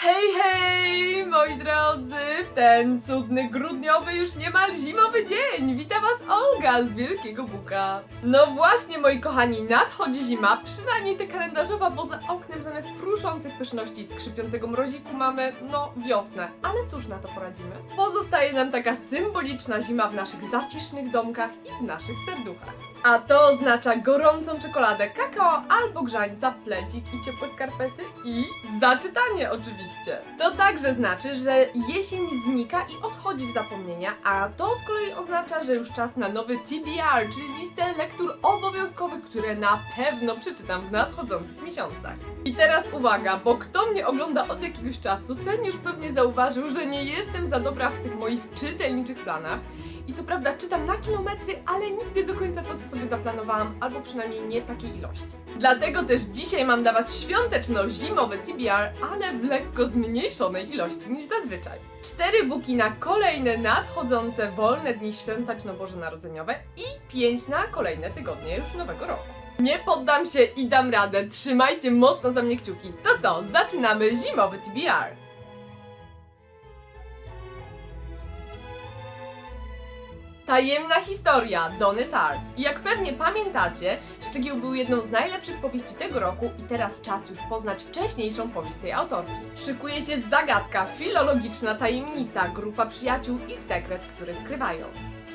Hej, hej, moi drodzy, ten cudny, grudniowy, już niemal zimowy dzień. Witam was Olga z Wielkiego Buka. No właśnie, moi kochani, nadchodzi zima, przynajmniej ta kalendarzowa, bo za oknem zamiast pruszących pyszności i skrzypiącego mroziku mamy, no, wiosnę. Ale cóż na to poradzimy? Pozostaje nam taka symboliczna zima w naszych zacisznych domkach i w naszych serduchach. A to oznacza gorącą czekoladę, kakao albo grzańca, plecik i ciepłe skarpety i zaczytanie oczywiście. To także znaczy, że jesień znika i odchodzi w zapomnienia, a to z kolei oznacza, że już czas na nowy TBR, czyli listę lektur obowiązkowych, które na pewno przeczytam w nadchodzących miesiącach. I teraz uwaga, bo kto mnie ogląda od jakiegoś czasu, ten już pewnie zauważył, że nie jestem za dobra w tych moich czytelniczych planach. I co prawda czytam na kilometry, ale nigdy do końca to, co sobie zaplanowałam, albo przynajmniej nie w takiej ilości. Dlatego też dzisiaj mam dla Was świąteczno-zimowy TBR, ale w lekko zmniejszonej ilości niż zazwyczaj. Cztery buki na kolejne nadchodzące wolne dni świąteczno-bożonarodzeniowe i pięć na kolejne tygodnie już nowego roku. Nie poddam się i dam radę, trzymajcie mocno za mnie kciuki. To co, zaczynamy zimowy TBR! Tajemna historia Dony Tart. Jak pewnie pamiętacie, Szczegieł był jedną z najlepszych powieści tego roku i teraz czas już poznać wcześniejszą powieść tej autorki. Szykuje się zagadka, filologiczna tajemnica, grupa przyjaciół i sekret, który skrywają.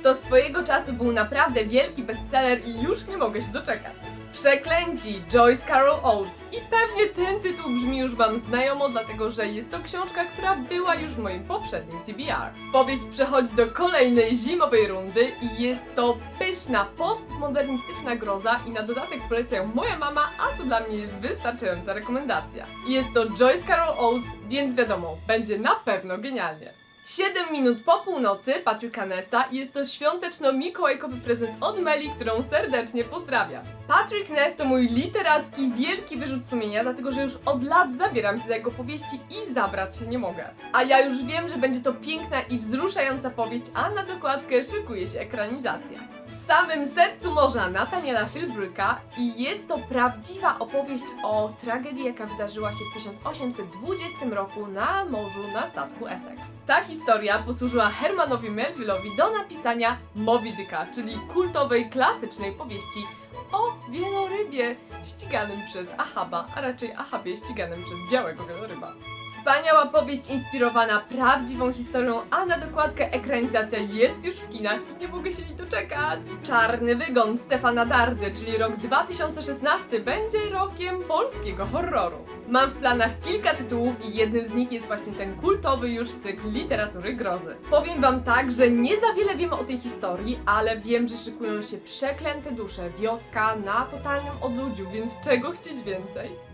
To swojego czasu był naprawdę wielki bestseller i już nie mogę się doczekać. Przeklęci Joyce Carol Oates i pewnie ten tytuł brzmi już Wam znajomo, dlatego że jest to książka, która była już w moim poprzednim TBR. Powieść przechodzi do kolejnej zimowej rundy i jest to pyszna, postmodernistyczna groza i na dodatek poleca ją moja mama, a to dla mnie jest wystarczająca rekomendacja. Jest to Joyce Carol Oates, więc wiadomo, będzie na pewno genialnie. 7 minut po północy Patryka Nessa jest to świąteczno-mikołajkowy prezent od Meli, którą serdecznie pozdrawiam. Patrick Ness to mój literacki wielki wyrzut sumienia, dlatego że już od lat zabieram się za jego powieści i zabrać się nie mogę. A ja już wiem, że będzie to piękna i wzruszająca powieść, a na dokładkę szykuje się ekranizacja. W samym sercu morza Nathaniela Philbricka i jest to prawdziwa opowieść o tragedii, jaka wydarzyła się w 1820 roku na morzu na statku Essex. Ta historia posłużyła Hermanowi Melville'owi do napisania Moby Dicka, czyli kultowej, klasycznej powieści o wielorybie ściganym przez Ahaba, a raczej Ahabie ściganym przez białego wieloryba. Wspaniała powieść inspirowana prawdziwą historią, a na dokładkę ekranizacja jest już w kinach i nie mogę się jej doczekać. Czarny wygon Stefana Dardy, czyli rok 2016 będzie rokiem polskiego horroru. Mam w planach kilka tytułów i jednym z nich jest właśnie ten kultowy już cykl literatury grozy. Powiem wam tak, że nie za wiele wiemy o tej historii, ale wiem, że szykują się przeklęte dusze, wioska na totalnym odludziu, więc czego chcieć więcej?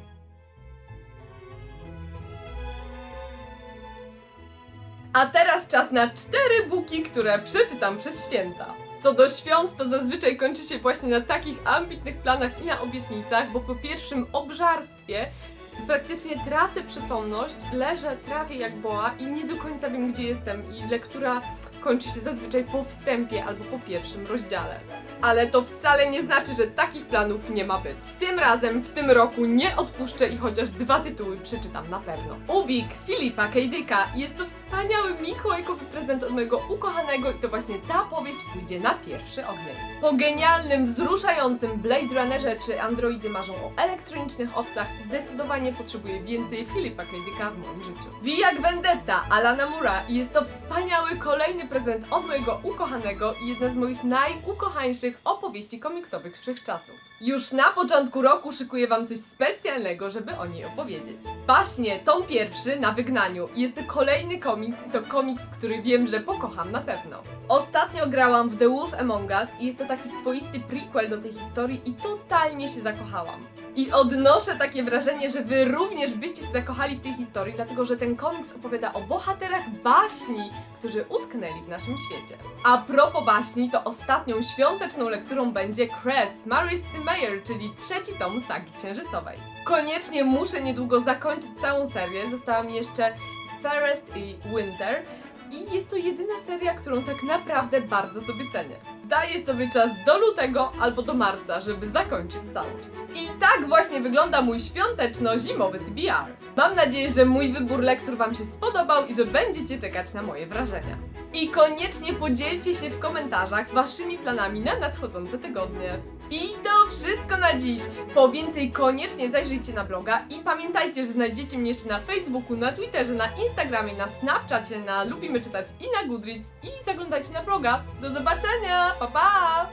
A teraz czas na cztery buki, które przeczytam przez święta. Co do świąt, to zazwyczaj kończy się właśnie na takich ambitnych planach i na obietnicach, bo po pierwszym obżarstwie praktycznie tracę przytomność, leżę, trawię jak boa i nie do końca wiem, gdzie jestem i lektura kończy się zazwyczaj po wstępie albo po pierwszym rozdziale. Ale to wcale nie znaczy, że takich planów nie ma być. Tym razem, w tym roku nie odpuszczę i chociaż dwa tytuły przeczytam na pewno. Ubik Filipa K. Dicka jest to wspaniały mikołajkowy prezent od mojego ukochanego i to właśnie ta powieść pójdzie na pierwszy ogień. Po genialnym, wzruszającym Blade Runnerze czy androidy marzą o elektronicznych owcach, zdecydowanie potrzebuję więcej Filipa K. Dicka w moim życiu. Wijak Vendetta Alana Mura jest to wspaniały kolejny prezent od mojego ukochanego i jedna z moich najukochańszych opowieści komiksowych wszechczasów. Już na początku roku szykuję wam coś specjalnego, żeby o niej opowiedzieć. Baśnie, tom pierwszy na wygnaniu. Jest to kolejny komiks i to komiks, który wiem, że pokocham na pewno. Ostatnio grałam w The Wolf Among Us i jest to taki swoisty prequel do tej historii i totalnie się zakochałam. I odnoszę takie wrażenie, że wy również byście się zakochali w tej historii, dlatego że ten komiks opowiada o bohaterach baśni, którzy utknęli w naszym świecie. A propos baśni, to ostatnią świąteczną lekturą będzie Cress Marissy Mayer, czyli trzeci tom sagi księżycowej. Koniecznie muszę niedługo zakończyć całą serię, została mi jeszcze Fairest i Winter i jest to jedyna seria, którą tak naprawdę bardzo sobie cenię. daję sobie czas do lutego albo do marca, żeby zakończyć całość. I tak właśnie wygląda mój świąteczno-zimowy TBR. Mam nadzieję, że mój wybór lektur Wam się spodobał i że będziecie czekać na moje wrażenia. I koniecznie podzielcie się w komentarzach Waszymi planami na nadchodzące tygodnie. I to wszystko na dziś. Po więcej koniecznie zajrzyjcie na bloga i pamiętajcie, że znajdziecie mnie jeszcze na Facebooku, na Twitterze, na Instagramie, na Snapchacie, na Lubimy Czytać i na Goodreads i zaglądajcie na bloga. Do zobaczenia, pa pa!